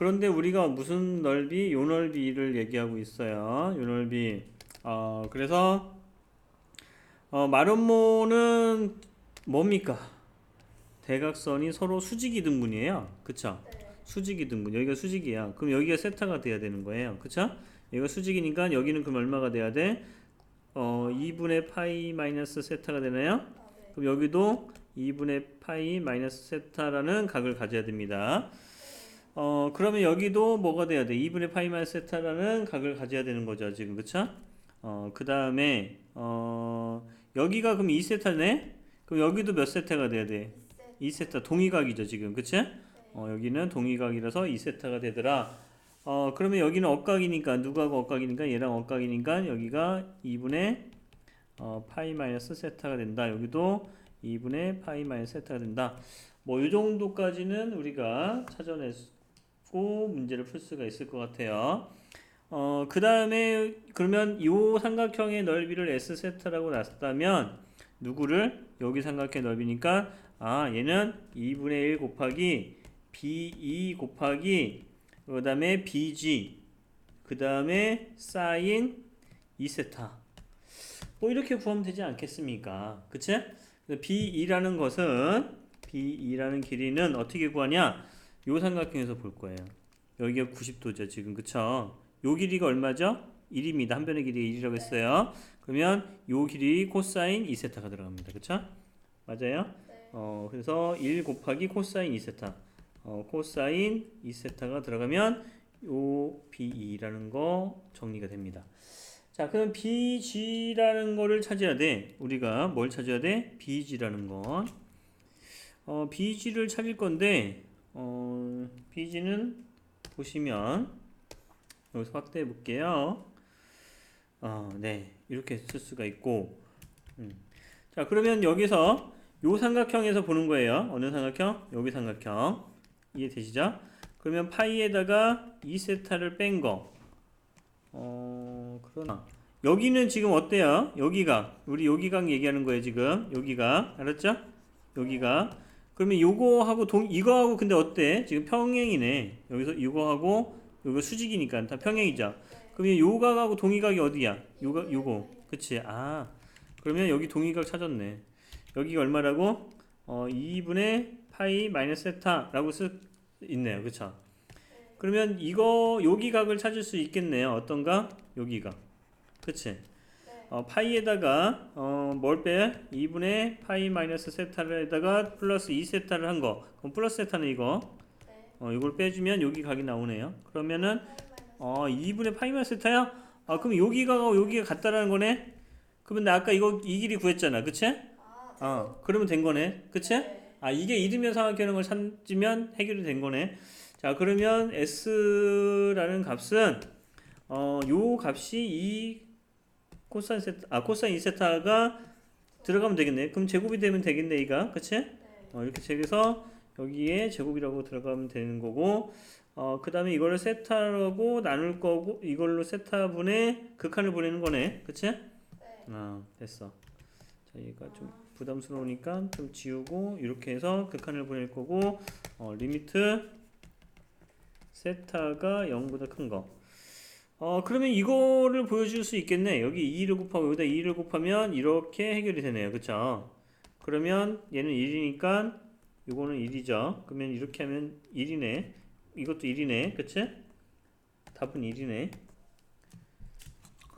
그런데 우리가 무슨 넓이? 요 넓이를 얘기하고 있어요. 요 넓이. 어, 그래서 어, 마름모는 뭡니까? 대각선이 서로 수직이 등분이에요. 그쵸? 수직이 등분. 여기가 수직이야. 그럼 여기가 세타가 돼야 되는 거예요. 그쵸? 여기가 수직이니까 여기는 그럼 얼마가 돼야 돼? 어, 2분의 파이 마이너스 세타가 되나요? 그럼 여기도 2분의 파이 마이너스 세타라는 각을 가져야 됩니다. 어, 그러면 여기도 뭐가 돼야 돼? 2분의 파이 마이너스 세타라는 각을 가져야 되는 거죠, 지금. 그쵸? 어, 그 다음에, 어, 여기가 그럼 2세타네? 그럼 여기도 몇 세타가 돼야 돼? 2세타. 동의각이죠, 지금. 그치? 어, 여기는 동의각이라서 2세타가 되더라. 어, 그러면 여기는 억각이니까, 누구하고 억각이니까, 얘랑 억각이니까, 여기가 2분의 어, 파이 마이너스 세타가 된다. 여기도 2분의 파이 마이너스 세타가 된다. 뭐, 이 정도까지는 우리가 찾아 냈고, 문제를 풀 수가 있을 것 같아요. 어, 그 다음에, 그러면 이 삼각형의 넓이를 S 세타라고 놨다면, 누구를? 여기 삼각형의 넓이니까, 아, 얘는 2분의 1 곱하기 B2 곱하기, 그 다음에 BG, 그 다음에 사인 2세타. 뭐 이렇게 구하면 되지 않겠습니까? 그치? B2라는 것은 B2라는 길이는 어떻게 구하냐? 요 삼각형에서 볼 거예요. 여기가 90도죠, 지금. 그쵸? 요 길이가 얼마죠? 1입니다. 한 변의 길이가 1이라고 했어요. 그러면 요 길이 코사인 2세타가 들어갑니다. 그쵸? 맞아요? 어, 그래서 1 곱하기 코사인 2세타. 어, 코사인 2세타가 들어가면 요 B2라는 거 정리가 됩니다. 자, 그럼 BG라는 거를 찾아야 돼. 우리가 뭘 찾아야 돼? BG라는 건. 어, BG를 찾을 건데, 어, BG는 보시면, 여기서 확대해 볼게요. 어, 네. 이렇게 쓸 수가 있고, 음. 자, 그러면 여기서 요 삼각형에서 보는 거예요. 어느 삼각형? 여기 삼각형. 이해되시죠? 그러면 파이에다가 2세타를 뺀 거. 어, 그러나. 여기는 지금 어때요? 여기가. 우리 여기각 얘기하는 거예요, 지금. 여기가. 알았죠? 여기가. 그러면 요거하고 동, 이거하고 근데 어때? 지금 평행이네. 여기서 이거하고 요거 수직이니까 다 평행이죠. 그러면 요각하고 동의각이 어디야? 요가, 요거. 그치? 아. 그러면 여기 동의각 찾았네. 여기가 얼마라고? 어, 2분의 파이 마이너스 세타라고 쓸 있네요. 그쵸? 그러면 이거 여기 각을 찾을 수 있겠네요. 어떤가? 여기가. 그치? 어, 파이에다가 어, 뭘 빼? 2분의 파이 마이너스 세타를에다가 플러스 2세타를 한 거. 그럼 플러스 세타는 이거. 어, 이걸 빼주면 여기 각이 나오네요. 그러면은 어, 2분의 파이 마이너스 세타야? 아, 그럼 여기가 여기가 같다라는 거네. 그러면 나 아까 이거 이 길이 구했잖아. 그치? 어, 그러면 된 거네. 그치? 아, 이게 이르면 삼각형을 걸 찾으면 해결이 된 거네. 자, 그러면 s라는 값은 어, 요 값이 이 코사인 세타, 아, 코사인 2세타가 들어가면 되겠네. 그럼 제곱이 되면 되겠네, 이가. 그치? 어, 이렇게 제해서 여기에 제곱이라고 들어가면 되는 거고, 어, 그 다음에 이거를 세타라고 나눌 거고, 이걸로 세타분의 극한을 보내는 거네. 그치? 아, 됐어. 자, 얘가 좀 부담스러우니까 좀 지우고, 이렇게 해서 극한을 보낼 거고, 어, 리미트 세타가 0보다 큰 거. 어, 그러면 이거를 보여줄 수 있겠네. 여기 2를 곱하고 여기다 2를 곱하면 이렇게 해결이 되네요. 그쵸? 그러면 얘는 1이니까 이거는 1이죠. 그러면 이렇게 하면 1이네. 이것도 1이네. 그치? 답은 1이네.